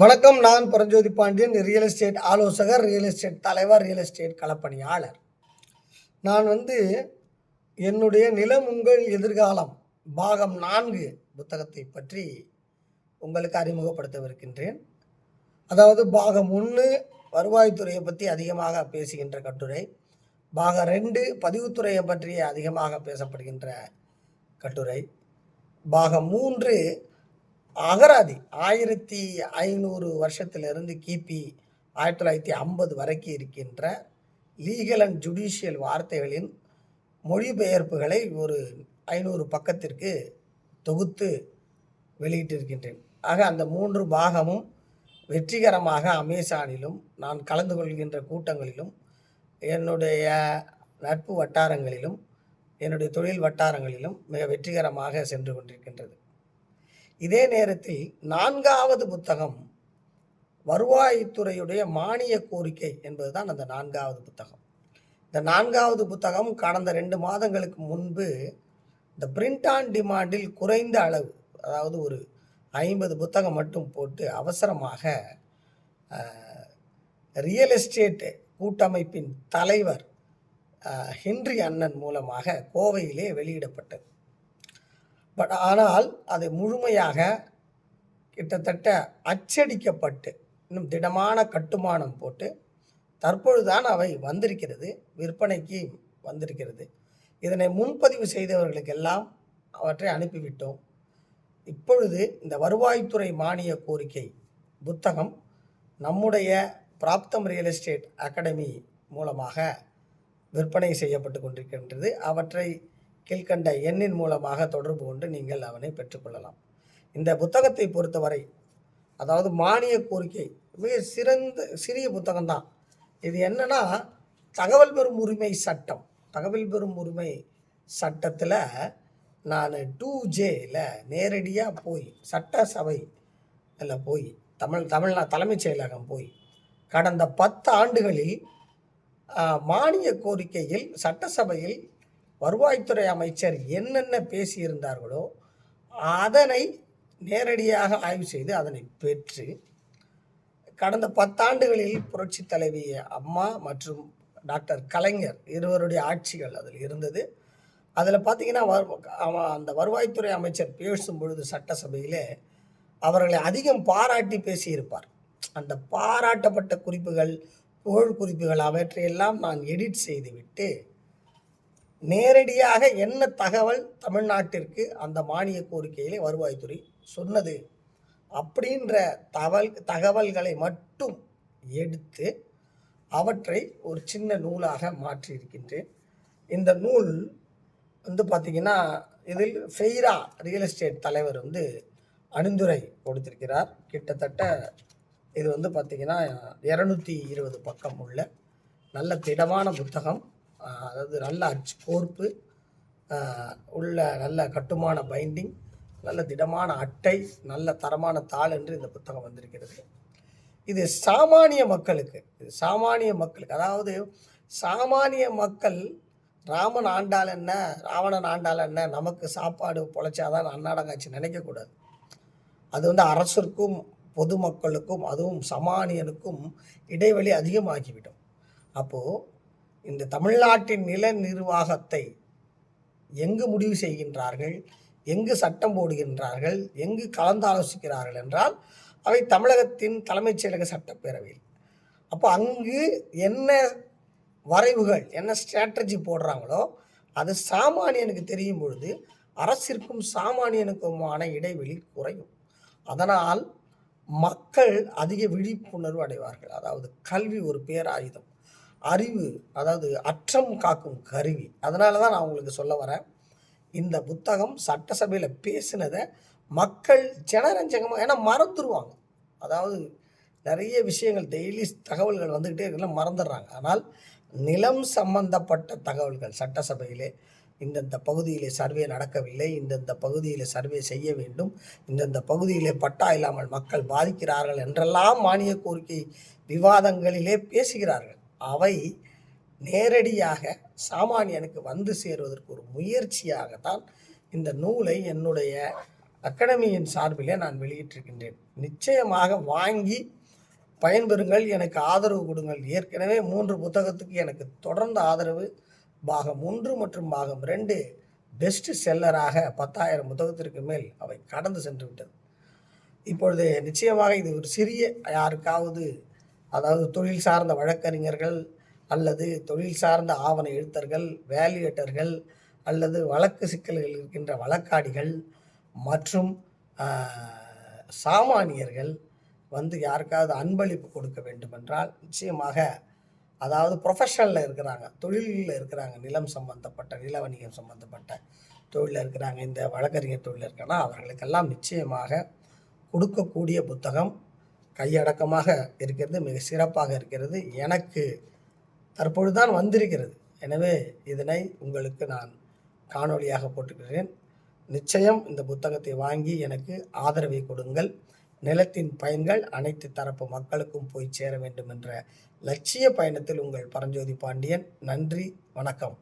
வணக்கம் நான் Paranjothi Pandian real estate ஆலோசகர் ரியல் எஸ்டேட் தலைவர் ரியல் எஸ்டேட் களப்பணியாளர். நான் வந்து என்னுடைய நிலம் உங்கள் எதிர்காலம் பாகம் நான்கு புத்தகத்தை பற்றி உங்களுக்கு அறிமுகப்படுத்தவிருக்கின்றேன். அதாவது பாகம் ஒன்று வருவாய்த்துறையை பற்றி அதிகமாக பேசுகின்ற கட்டுரை பாகம் ரெண்டு பதிவுத்துறையை பற்றி அதிகமாக பேசப்படுகின்ற கட்டுரை பாகம் மூன்று அகராதி. ஆயிரத்தி ஐநூறு வருஷத்திலிருந்து கிபி ஆயிரத்தி தொள்ளாயிரத்தி ஐம்பது வரைக்கும் இருக்கின்ற லீகல் அண்ட் ஜுடிஷியல் வார்த்தைகளின் மொழிபெயர்ப்புகளை ஒரு ஐநூறு பக்கத்திற்கு தொகுத்து வெளியிட்டிருக்கின்றேன். ஆக அந்த மூன்று பாகமும் வெற்றிகரமாக அமேசானிலும் நான் கலந்து கொள்கின்ற கூட்டங்களிலும் என்னுடைய நட்பு வட்டாரங்களிலும் என்னுடைய தொழில் வட்டாரங்களிலும் மிக வெற்றிகரமாக சென்று கொண்டிருக்கின்றது. இதே நேரத்தில் நான்காவது புத்தகம் வருவாய்த்துறையுடைய மானிய கோரிக்கை என்பதுதான் அந்த நான்காவது புத்தகம். இந்த நான்காவது புத்தகம் கடந்த ரெண்டு மாதங்களுக்கு முன்பு இந்த பிரிண்ட் ஆன் டிமாண்டில் குறைந்த அளவு அதாவது ஒரு ஐம்பது புத்தகம் மட்டும் போட்டு அவசரமாக ரியல் எஸ்டேட் கூட்டமைப்பின் தலைவர் ஹென்றி அண்ணன் மூலமாக கோவையிலே வெளியிடப்பட்டது. பட் ஆனால் அதை முழுமையாக கிட்டத்தட்ட அச்சடிக்கப்பட்டு இன்னும் திடமான கட்டுமானம் போட்டு தற்பொழுதுதான் அவை வந்திருக்கிறது விற்பனைக்கு வந்திருக்கிறது. இதனை முன்பதிவு செய்தவர்களுக்கெல்லாம் அவற்றை அனுப்பிவிட்டோம். இப்பொழுது இந்த வருவாய்த்துறை மானிய கோரிக்கை புத்தகம் நம்முடைய பிராப்தம் ரியல் எஸ்டேட் அகாடமி மூலமாக விற்பனை செய்யப்பட்டு கொண்டிருக்கின்றது. அவற்றை கீழ்கண்ட எண்ணின் மூலமாக தொடர்பு கொண்டு நீங்கள் அவனை பெற்றுக்கொள்ளலாம். இந்த புத்தகத்தை பொறுத்தவரை அதாவது மானிய கோரிக்கை மிக சிறந்த சிறிய புத்தகம்தான். இது என்னன்னா தகவல் பெறும் உரிமை சட்டம். தகவல் பெறும் உரிமை சட்டத்தில் நான் டூ ஜேயில் நேரடியாக போய் சட்டசபை அதில் போய் தமிழ் தமிழ்நா தலைமைச் செயலகம் போய் கடந்த பத்து ஆண்டுகளில் மானிய கோரிக்கையில் சட்டசபையில் வருவாய்த்துறை அமைச்சர் என்னென்ன பேசியிருந்தார்களோ அதனை நேரடியாக ஆய்வு செய்து அதனை பெற்று கடந்த பத்தாண்டுகளில் புரட்சி தலைவி அம்மா மற்றும் டாக்டர் கலைஞர் இருவருடைய ஆட்சிகள் அதில் இருந்தது. அதில் பார்த்தீங்கன்னா அந்த வருவாய்த்துறை அமைச்சர் பேசும் பொழுது சட்டசபையிலே அவர்களை அதிகம் பாராட்டி பேசியிருப்பார். அந்த பாராட்டப்பட்ட குறிப்புகள் புகழ் குறிப்புகள் அவற்றையெல்லாம் நான் எடிட் செய்துவிட்டு நேரடியாக என்ன தகவல் தமிழ்நாட்டிற்கு அந்த மானிய கோரிக்கையிலே வருவாய்த்துறை சொன்னது? அப்படின்ற தகவல் தகவல்களை மட்டும் எடுத்து அவற்றை ஒரு சின்ன நூலாக மாற்றியிருக்கின்றேன். இந்த நூல் வந்து பார்த்திங்கன்னா இதில் ஃபெய்ரா ரியல் எஸ்டேட் தலைவர் வந்து அணிந்துரை கொடுத்திருக்கிறார். கிட்டத்தட்ட இது வந்து பார்த்திங்கன்னா இரநூத்தி இருபது பக்கம் உள்ள நல்ல திடமான புத்தகம். அதாவது நல்ல அச்சு கோர்ப்பு உள்ள நல்ல கட்டுமான பைண்டிங் நல்ல திடமான அட்டை நல்ல தரமான தாள் என்று இந்த புத்தகம் வந்திருக்கிறது. இது சாமானிய மக்களுக்கு இது சாமானிய மக்களுக்கு அதாவது சாமானிய மக்கள் ராமன் ஆண்டால் என்ன ராவணன் ஆண்டால் என்ன நமக்கு சாப்பாடு பொழைச்சாதான் அன்னாடங்காட்சி நினைக்கக்கூடாது. அது வந்து அரசருக்கும் பொதுமக்களுக்கும் அதுவும் சமானியனுக்கும் இடைவெளி அதிகமாகிவிடும். அப்போது இந்த தமிழ்நாட்டின் நில நிர்வாகத்தை எங்கு முடிவு செய்கின்றார்கள்? எங்கு சட்டம் போடுகின்றார்கள்? எங்கு கலந்தாலோசிக்கிறார்கள் என்றால் அவை தமிழகத்தின் தலைமைச் செயலக சட்டப்பேரவையில். அப்போ அங்கு என்ன வரைவுகள் என்ன ஸ்ட்ராட்டஜி போடுறாங்களோ அது சாமானியனுக்கு தெரியும் பொழுது அரசிற்கும் சாமானியனுக்குமான இடைவெளி குறையும். அதனால் மக்கள் அதிக விழிப்புணர்வு அடைவார்கள். அதாவது கல்வி ஒரு பேராயுதம். அறிவு அதாவது அற்றம் காக்கும் கருவி. அதனால தான் நான் உங்களுக்கு சொல்ல வரேன். இந்த புத்தகம் சட்டசபையில் பேசினதை மக்கள் ஜனரஞ்சகமாக ஏன்னா மறந்துடுவாங்க அதாவது நிறைய விஷயங்கள் டெய்லி தகவல்கள் வந்துக்கிட்டே இருக்கலாம் மறந்துடுறாங்க. ஆனால் நிலம் சம்பந்தப்பட்ட தகவல்கள் சட்டசபையிலே இந்தந்த பகுதியிலே சர்வே நடக்கவில்லை இந்தந்த பகுதியிலே சர்வே செய்ய வேண்டும் இந்தந்த பகுதியிலே பட்டா இல்லாமல் மக்கள் பாதிக்கிறார்கள் என்றெல்லாம் மானிய கோரிக்கை விவாதங்களிலே பேசுகிறார்கள். அவை நேரடியாக சாமானியனுக்கு வந்து சேருவதற்கு ஒரு முயற்சியாகத்தான் இந்த நூலை என்னுடைய அகாடமியின் சார்பிலே நான் வெளியிட்டிருக்கின்றேன். நிச்சயமாக வாங்கி பயன்பெறுங்கள் எனக்கு ஆதரவு கொடுங்கள். ஏற்கனவே மூன்று புத்தகத்துக்கு எனக்கு தொடர்ந்து ஆதரவு பாகம் ஒன்று மற்றும் பாகம் ரெண்டு பெஸ்ட் செல்லராக பத்தாயிரம் புத்தகத்திற்கு மேல் அவை கடந்து சென்று விட்டது. இப்பொழுது நிச்சயமாக இது ஒரு சிறிய யாருக்காவது அதாவது தொழில் சார்ந்த வழக்கறிஞர்கள் அல்லது தொழில் சார்ந்த ஆவண எழுத்தர்கள் வேல்யூட்டர்கள் அல்லது வழக்கு சிக்கல்கள் இருக்கின்ற வழக்காடிகள் மற்றும் சாமானியர்கள் வந்து யாருக்காவது அன்பளிப்பு கொடுக்க வேண்டுமென்றால் நிச்சயமாக அதாவது ப்ரொஃபஷனில் இருக்கிறாங்க தொழிலில் இருக்கிறாங்க நிலம் சம்பந்தப்பட்ட நில வணிகம் சம்பந்தப்பட்ட தொழிலில் இருக்கிறாங்க இந்த வழக்கறிஞர் தொழிலில் இருக்காங்கன்னா அவர்களுக்கெல்லாம் நிச்சயமாக கொடுக்கக்கூடிய புத்தகம். கையடக்கமாக இருக்கிறது மிக சிறப்பாக இருக்கிறது. எனக்கு தற்பொழுதுதான் வந்திருக்கிறது. எனவே இதனை உங்களுக்கு நான் காணொளியாக போட்டுக்கிறேன். நிச்சயம் இந்த புத்தகத்தை வாங்கி எனக்கு ஆதரவை கொடுங்கள். நிலத்தின் பயன்கள் அனைத்து தரப்பு மக்களுக்கும் போய் சேர வேண்டும் என்ற லட்சிய பயணத்தில் உங்கள் பரஞ்சோதி பாண்டியன். நன்றி வணக்கம்.